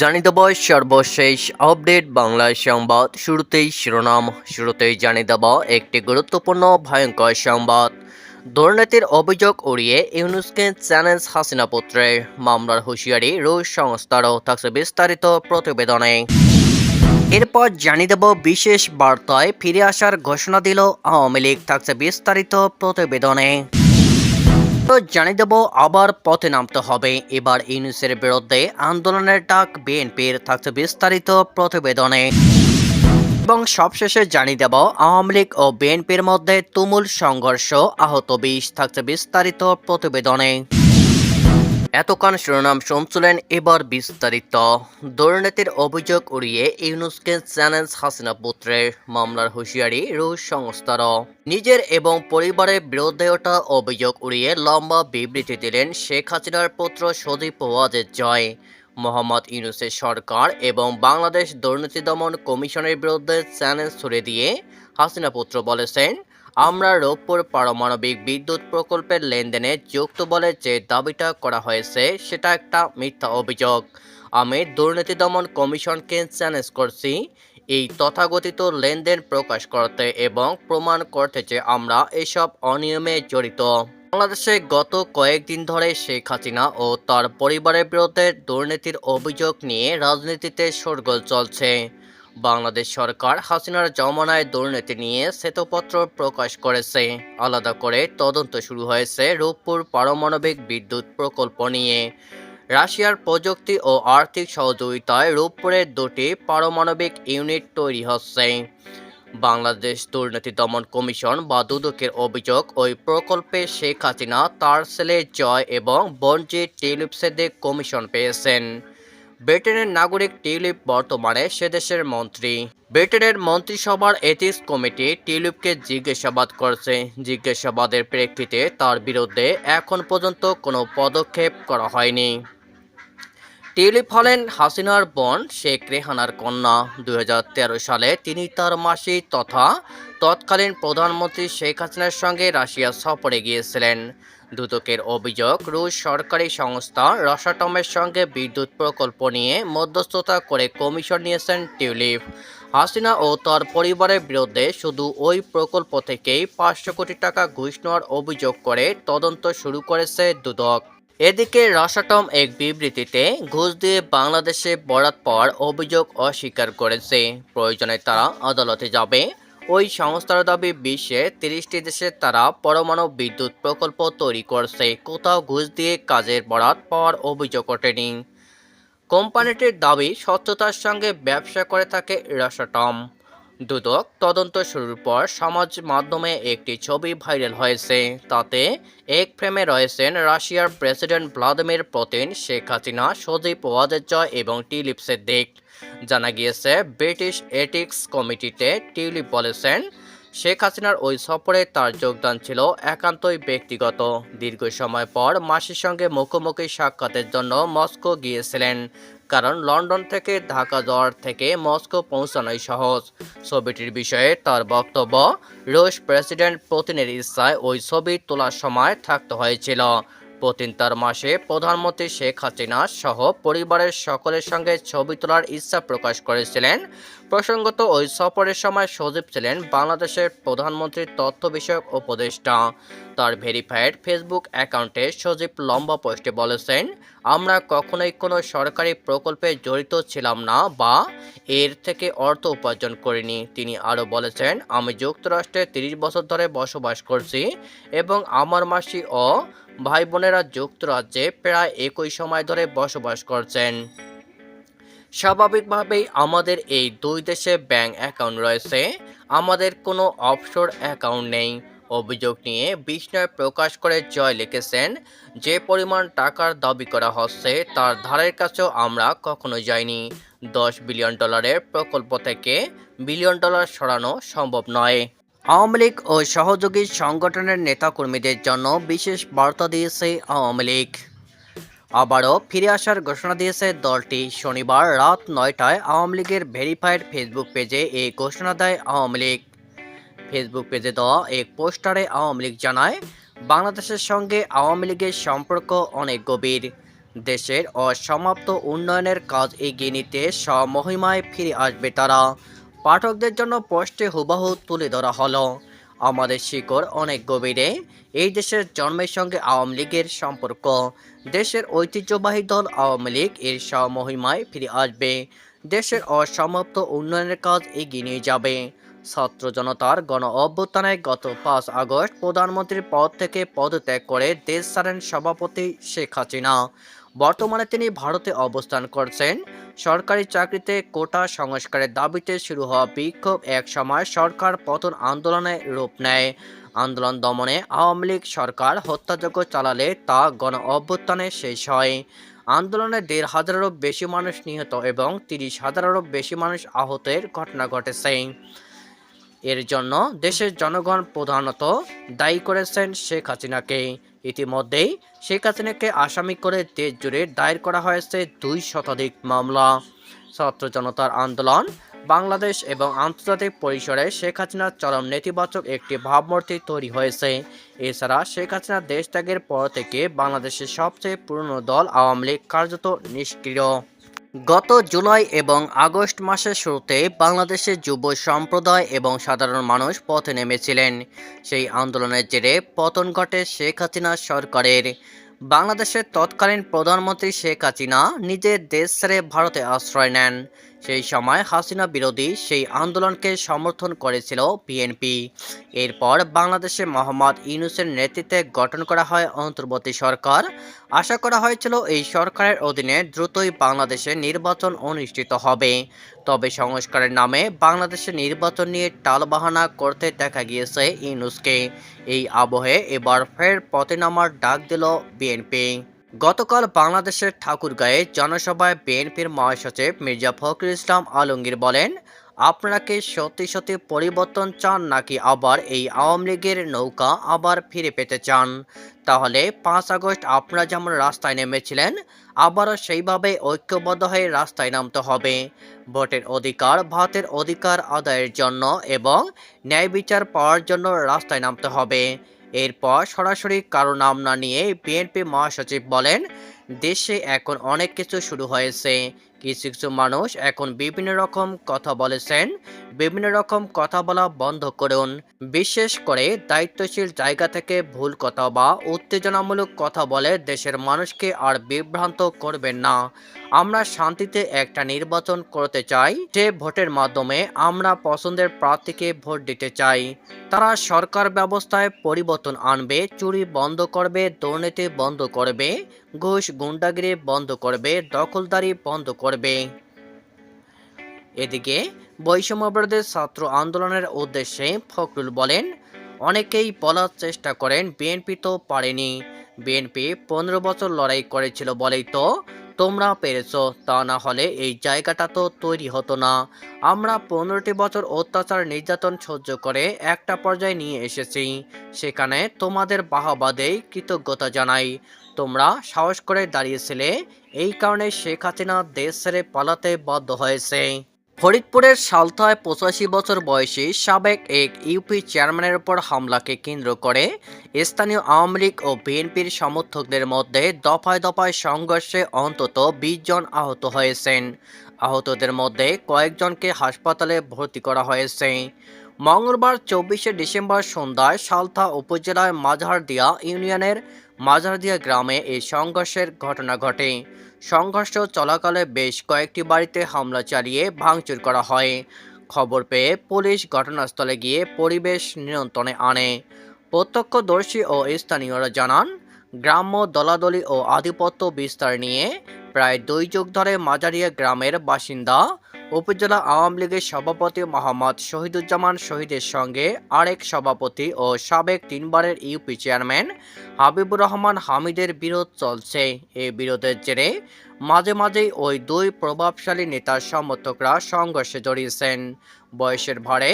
জানিয়ে দেব সর্বশেষ আপডেট বাংলা সংবাদ। শুরুতেই শিরোনাম। শুরুতেই জানিয়ে দেব একটি গুরুত্বপূর্ণ ভয়ঙ্কর সংবাদ। দুর্নীতির অভিযোগ উড়িয়ে ইউনুসকে চ্যালেঞ্জ হাসিনা পুত্রের। মামলার হুঁশিয়ারি রুশ সংস্থারও থাকছে বিস্তারিত প্রতিবেদনে। এরপর জানিয়ে দেব বিশেষ বার্তায় ফিরে আসার ঘোষণা দিল আওয়ামী লীগ। থাকছে বিস্তারিত প্রতিবেদনে। জানিয়ে দেব, আবার পথে নামতে হবে। এবার ইউনুসের বিরুদ্ধে আন্দোলনের ডাক বিএনপির থাকছে বিস্তারিত প্রতিবেদনে। এবং সবশেষে জানিয়ে দেব, আওয়ামী লীগ ও বিএনপির মধ্যে তুমুল সংঘর্ষ, আহত বিষ থাকছে বিস্তারিত প্রতিবেদনে। এতক্ষণ শিরোনাম শুনছিলেন এবার বিস্তারিত। দুর্নীতির অভিযোগ উড়িয়ে ইউনুসকে চ্যালেঞ্জ হাসিনা পুত্রের মামলার হুঁশিয়ারি রুশ সংস্থার। নিজের এবং পরিবারের বিরুদ্ধে ওঠা অভিযোগ উড়িয়ে লম্বা বিবৃতি দিলেন শেখ হাসিনার পুত্র সদীপ ওয়াজের জয়। মোহাম্মদ ইউনুসের সরকার এবং বাংলাদেশ দুর্নীতি দমন কমিশনের বিরুদ্ধে চ্যালেঞ্জ ছুড়ে দিয়ে হাসিনা পুত্র বলেছেন আমরা রূপপুর পারমাণবিক বিদ্যুৎ প্রকল্পের লেনদেনে যুক্ত বলে যে দাবিটা করা হয়েছে, সেটা একটা মিথ্যা অভিযোগ। আমি দুর্নীতি দমন কমিশনকে চ্যালেঞ্জ করছি এই তথাগতিত লেনদেন প্রকাশ করতে এবং প্রমাণ করতে যে আমরা এসব অনিয়মে জড়িত। বাংলাদেশে গত কয়েকদিন ধরে শেখ হাসিনা ও তার পরিবারের বিরুদ্ধে দুর্নীতির অভিযোগ নিয়ে রাজনীতিতে শোরগোল চলছে। বাংলাদেশ সরকার হাসিনার জমানায় দুর্নীতি নিয়ে শ্বেতপত্র প্রকাশ করেছে। আলাদা করে তদন্ত শুরু হয়েছে রূপপুর পারমাণবিক বিদ্যুৎ প্রকল্প নিয়ে। রাশিয়ার প্রযুক্তি ও আর্থিক সহযোগিতায় রূপপুরের দুটি পারমাণবিক ইউনিট তৈরি হচ্ছে। বাংলাদেশ দুর্নীতি দমন কমিশন বা দুদকের অভিযোগ, ওই প্রকল্পে শেখ হাসিনা তার ছেলে জয় এবং বনজি টিলিপসেদে কমিশন পেয়েছেন। ব্রিটেনের নাগরিক টিউলিপ বর্তমানে সে দেশের মন্ত্রী। ব্রিটেনের মন্ত্রিসভার এথিক্স কমিটি টিউলিপকে জিজ্ঞাসাবাদ করছে। জিজ্ঞাসাবাদের প্রেক্ষিতে তার বিরুদ্ধে এখন পর্যন্ত কোনো পদক্ষেপ করা হয়নি। টিউলিপ হলেন হাসিনার বোন শেখ রেহানার কন্যা। দু হাজার তেরো সালে তিনি তার মাসি তথা তৎকালীন প্রধানমন্ত্রী শেখ হাসিনার সঙ্গে রাশিয়া সফরে গিয়েছিলেন। দুদকের অভিযোগ, রুশ সরকারি সংস্থা রসাটমের সঙ্গে বিদ্যুৎ প্রকল্প নিয়ে মধ্যস্থতা করে কমিশন নিয়েছেন টিউলিপ। হাসিনা ও তার পরিবারের বিরুদ্ধে শুধু ওই প্রকল্প থেকেই পাঁচশো কোটি টাকা ঘুষ নেওয়ার অভিযোগ করে তদন্ত শুরু করেছে দুদক। এদিকে রসাটম এক বিবৃতিতে ঘুষ দিয়ে বাংলাদেশে বরাত পাওয়ার অভিযোগ অস্বীকার করেছে। প্রয়োজনে তারা আদালতে যাবে। ওই সংস্থার দাবি, বিশ্বে তিরিশটি দেশে তারা পরমাণু বিদ্যুৎ প্রকল্প তৈরি করছে। কোথাও ঘুষ দিয়ে কাজের বরাত পাওয়ার অভিযোগ ওঠেনি। কোম্পানিটির দাবি, স্বচ্ছতার সঙ্গে ব্যবসা করে থাকে রসাটম দুদক তদন্ত শুরুর পর সমাজ মাধ্যমে একটি ছবি ভাইরাল হয়েছে। তাতে এক ফ্রেমে রয়েছেন রাশিয়ার president Vladimir Putin, Sheikh Hasina, Sajeeb ওয়াজের জয় এবং টিলিপসের দিক জানা গিয়েছে, ব্রিটিশ এটিক্স কমিটিতে টিউলিপ বলেছেন, শেখ হাসিনার ওই সফরে তার যোগদান ছিল একান্তই ব্যক্তিগত। দীর্ঘ সময় পর মাসির সঙ্গে মুখোমুখি সাক্ষাতের জন্য মস্কো গিয়েছিলেন। কারণ লন্ডন থেকে ঢাকা যাওয়ার থেকে মস্কো পৌঁছানোই সহজ। ছবিটির বিষয়ে তার বক্তব্য, রুশ প্রেসিডেন্ট পুতিনের ইচ্ছায় ওই ছবি তোলার সময় থাকতে হয়েছিল। পুতিন তার মাসে প্রধানমন্ত্রী শেখ হাসিনা সহ পরিবারের সকলের সঙ্গে ছবি তোলার ইচ্ছা প্রকাশ করেছিলেন। প্রসঙ্গত, ওই সফরের সময় সজীব ছিলেন বাংলাদেশের প্রধানমন্ত্রীর তথ্য বিষয়ক উপদেষ্টা। তার ভেরিফাইড ফেসবুক অ্যাকাউন্টে সজীব লম্বা পোস্টে বলেছেন, আমরা কখনোই কোনো সরকারি প্রকল্পে জড়িত ছিলাম না বা এর থেকে অর্থ উপার্জন করিনি। তিনি আরও বলেছেন, আমি যুক্তরাষ্ট্রে তিরিশ বছর ধরে বসবাস করছি এবং আমার মাসি ও ভাই বোনেরা যুক্তরাজ্যে প্রায় একই সময় ধরে বসবাস করছেন। স্বাভাবিকভাবেই আমাদের এই দুই দেশে ব্যাংক অ্যাকাউন্ট রয়েছে। আমাদের কোনো অফশোর অ্যাকাউন্ট নেই। অভিযোগ নিয়ে বিস্ময় প্রকাশ করে জয় লিখেছেন। যে পরিমাণ টাকার দাবি করা হচ্ছে, তার ধারের কাছেও আমরা কখনো যাইনি। দশ বিলিয়ন ডলারের প্রকল্প থেকে বিলিয়ন ডলার সরানো সম্ভব নয়। আওয়ামী লীগ ও সহযোগী সংগঠনের নেতাকর্মীদের জন্য বিশেষ বার্তা দিয়েছে আওয়ামী লীগ। আবারও ফিরে আসার ঘোষণা দিয়েছে দলটি। শনিবার রাত নয়টায় আওয়ামী লীগের ভেরিফাইড ফেসবুক পেজে এই ঘোষণা দেয় আওয়ামী লীগ। ফেসবুক পেজে দেওয়া এক পোস্টারে আওয়ামী লীগ জানায়, বাংলাদেশের সঙ্গে আওয়ামী লীগের সম্পর্ক অনেক গভীর। দেশের অসমাপ্ত উন্নয়নের কাজ এগিয়ে নিতে স্বমহিমায় ফিরে আসবে তারা। পাঠকদের জন্য পোস্টে হুবাহু তুলে ধরা হলো। আমাদের শিকড় অনেক গভীরে। এই দেশের জন্মের সঙ্গে আওয়ামী লীগের সম্পর্ক। দেশের ঐতিহ্যবাহী দল আওয়ামী লীগ এর স্বমহিমায় ফিরে আসবে। দেশের অসমাপ্ত উন্নয়নের কাজ এগিয়ে নিয়ে যাবে। ছাত্র জনতার গণ অভ্যুত্থানে গত পাঁচ আগস্ট প্রধানমন্ত্রীর পদ থেকে পদত্যাগ করে দেশ ছাড়েন সভাপতি শেখ হাসিনা। বর্তমানে তিনি ভারতে অবস্থান করছেন। সরকারি চাকরিতে কোটা সংস্কারের দাবিতে শুরু হওয়া বিক্ষোভ এক সময় সরকার পতন আন্দোলনে রূপ নেয়। আন্দোলন দমনে আওয়ামী লীগ সরকার হত্যাযজ্ঞ চালালে তা গণ অভ্যুত্থানে শেষ হয়। আন্দোলনে দেড় হাজারেরও বেশি মানুষ নিহত এবং তিরিশ হাজারেরও বেশি মানুষ আহতের ঘটনা ঘটেছে। এর জন্য দেশের জনগণ প্রধানত দায়ী করেছেন শেখ হাসিনাকে। ইতিমধ্যেই শেখ হাসিনাকে আসামি করে দেশ জুড়ে দায়ের করা হয়েছে দুই শতাধিক মামলা। ছাত্র জনতার আন্দোলন, বাংলাদেশ এবং আন্তর্জাতিক পরিসরে শেখ হাসিনার চরম নেতিবাচক একটি ভাবমূর্তি তৈরি হয়েছে। এছাড়া শেখ হাসিনা দেশ ত্যাগের পর থেকে বাংলাদেশের সবচেয়ে পুরনো দল আওয়ামী লীগ কার্যত নিষ্ক্রিয়। গত জুলাই এবং আগস্ট মাসের শুরুতে বাংলাদেশের যুব সম্প্রদায় এবং সাধারণ মানুষ পথে নেমেছিলেন। সেই আন্দোলনের জেরে পতন ঘটে শেখ হাসিনা সরকারের। বাংলাদেশের তৎকালীন প্রধানমন্ত্রী শেখ হাসিনা নিজের দেশ ছেড়ে ভারতে আশ্রয় নেন। সেই সময় হাসিনা বিরোধী সেই আন্দোলনকে সমর্থন করেছিল বিএনপি। এরপর বাংলাদেশে মোহাম্মদ ইউনুসের নেতৃত্বে গঠন করা হয় অন্তর্বর্তী সরকার। আশা করা হয়েছিল এই সরকারের অধীনে দ্রুতই বাংলাদেশে নির্বাচন অনুষ্ঠিত হবে। তবে সংস্কারের নামে বাংলাদেশে নির্বাচন নিয়ে টালবাহানা করতে দেখা গিয়েছে ইউনুসকে। এই আবহে এবার ফের পথে নামার ডাক দিল বিএনপি। গতকাল বাংলাদেশের ঠাকুরগাঁয়ে জনসভায় বিএনপির মহাসচিব মির্জা ফখরুল ইসলাম আলমগীর বলেন, আপনারা কি সত্যি সত্যি পরিবর্তন চান নাকি আবার এই আওয়ামী লীগের নৌকা আবার ফিরে পেতে চান? তাহলে পাঁচ আগস্ট আপনারা যেমন রাস্তায় নেমেছিলেন, আবারও সেইভাবে ঐক্যবদ্ধ হয়ে রাস্তায় নামতে হবে। ভোটের অধিকার ভাতের অধিকার আদায়ের জন্য এবং ন্যায় বিচার পাওয়ার জন্য রাস্তায় নামতে হবে। এরপর সরাসরি কারও নাম না নিয়ে বিএনপি মহাসচিব বলেন, দেশে এখন অনেক কিছু শুরু হয়েছে। কিছু কিছু মানুষ এখন বিভিন্ন রকম কথা বলেছেন। বিভিন্ন রকম কথা বলা বন্ধ করুন, বিশেষ করে দায়িত্বশীল জায়গা থেকে ভুল কথা বা উত্তেজনামূলক কথা বলে দেশের মানুষকে আর বিভ্রান্ত করবেন না। আমরা শান্তিতে একটা নির্বাচন করতে চাই, যে ভোটের মাধ্যমে আমরা পছন্দের প্রার্থীকে ভোট দিতে চাই। তারা সরকার ব্যবস্থায় পরিবর্তন আনবে, চুরি বন্ধ করবে, দুর্নীতি বন্ধ করবে, ঘুষ গুন্ডাগিরি বন্ধ করবে, দখলদারি বন্ধ করবে। এদিকে বৈষম্যবিরোধী ছাত্র আন্দোলনের উদ্দেশ্যে ফখরুল বলেন, অনেকেই বলার চেষ্টা করেন, বিএনপি তো পারেনি। বিএনপি পনেরো বছর লড়াই করেছিল বলেই তো তোমরা পেরেছ, তা না হলে এই জায়গাটা তো তৈরি হতো না। আমরা পনেরোটি বছর অত্যাচার, নির্যাতন সহ্য করে একটা পর্যায়ে নিয়ে এসেছি। সেখানে তোমাদের বাহাবাদেই কৃতজ্ঞতা জানাই। তোমরা সাহস করে দাঁড়িয়েছিলে, এই কারণে শেখ হাসিনা দেশ ছেড়ে পালাতে বাধ্য হয়েছে। ফরিদপুরের সালথায় পঁচাশি বছর বয়সী সাবেক এক ইউপি চেয়ারম্যানের উপর হামলাকে কেন্দ্র করে স্থানীয় আওয়ামী লীগ ও বিএনপির সমর্থকদের মধ্যে দফায় দফায় সংঘর্ষে অন্তত বিশ জন আহত হয়েছেন। আহতদের মধ্যে কয়েকজনকে হাসপাতালে ভর্তি করা হয়েছে। মঙ্গলবার চব্বিশে ডিসেম্বর সন্ধ্যায় সালথা উপজেলার মাঝারদিয়া ইউনিয়নের মাঝারদিয়া গ্রামে এই সংঘর্ষের ঘটনা ঘটে। সংঘর্ষ চলাকালে বেশ কয়েকটি বাড়িতে হামলা চালিয়ে ভাঙচুর করা হয়। খবর পেয়ে পুলিশ ঘটনাস্থলে গিয়ে পরিবেশ নিয়ন্ত্রণে আনে। প্রত্যক্ষদর্শী ও স্থানীয়রা জানান, গ্রাম্য দলাদলি ও আধিপত্য বিস্তার নিয়ে প্রায় দুই যুগ ধরে মাজারিয়া গ্রামের বাসিন্দা উপজেলা আওয়ামী লীগের সভাপতি মোহাম্মদ শহীদুজ্জামান শহীদের সঙ্গে আরেক সভাপতি ও সাবেক তিনবারের ইউপি চেয়ারম্যান হাবিবুর রহমান হামিদের বিরোধ চলছে। এই বিরোধের জেরে মাঝে মাঝেই ওই দুই প্রভাবশালী নেতার সমর্থকরা সংঘর্ষে জড়িয়েছেন। বয়সের ভারে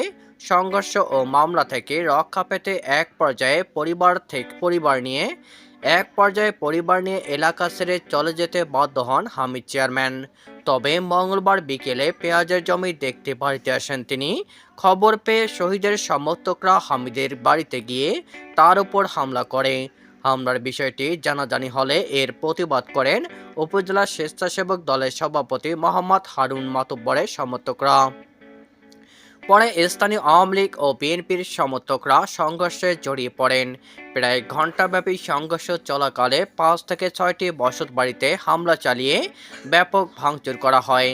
সংঘর্ষ ও মামলা থেকে রক্ষা পেতে এক পর্যায়ে পরিবার থেকে পরিবার নিয়ে এক পর্যায়ে পরিবার নিয়ে এলাকা ছেড়ে চলে যেতে বাধ্য হন হামিদ চেয়ারম্যান। তবে মঙ্গলবার বিকেলে পেঁয়াজের জমি দেখতে বাড়িতে আসেন তিনি। খবর পেয়ে শহীদের সমর্থকরা হামিদের বাড়িতে গিয়ে তার উপর হামলা করে। হামলার বিষয়টি জানাজানি হলে এর প্রতিবাদ করেন উপজেলা স্বেচ্ছাসেবক দলের সভাপতি মোহাম্মদ হারুন মাতব্বরের সমর্থকরা। পরে স্থানীয় আওয়ামী লীগ ও বিএনপির সমর্থকরা সংঘর্ষে জড়িয়ে পড়েন। প্রায় ঘণ্টাব্যাপী সংঘর্ষ চলাকালে পাঁচ থেকে ছয়টি বসত বাড়িতে হামলা চালিয়ে ব্যাপক ভাঙচুর করা হয়।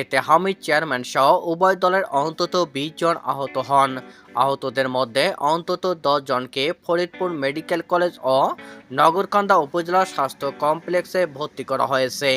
এতে হামিদ চেয়ারম্যান সহ উভয় দলের অন্তত বিশ জন আহত হন। আহতদের মধ্যে অন্তত দশ জনকে ফরিদপুর মেডিকেল কলেজ ও নগরকান্দা উপজেলা স্বাস্থ্য কমপ্লেক্সে ভর্তি করা হয়েছে।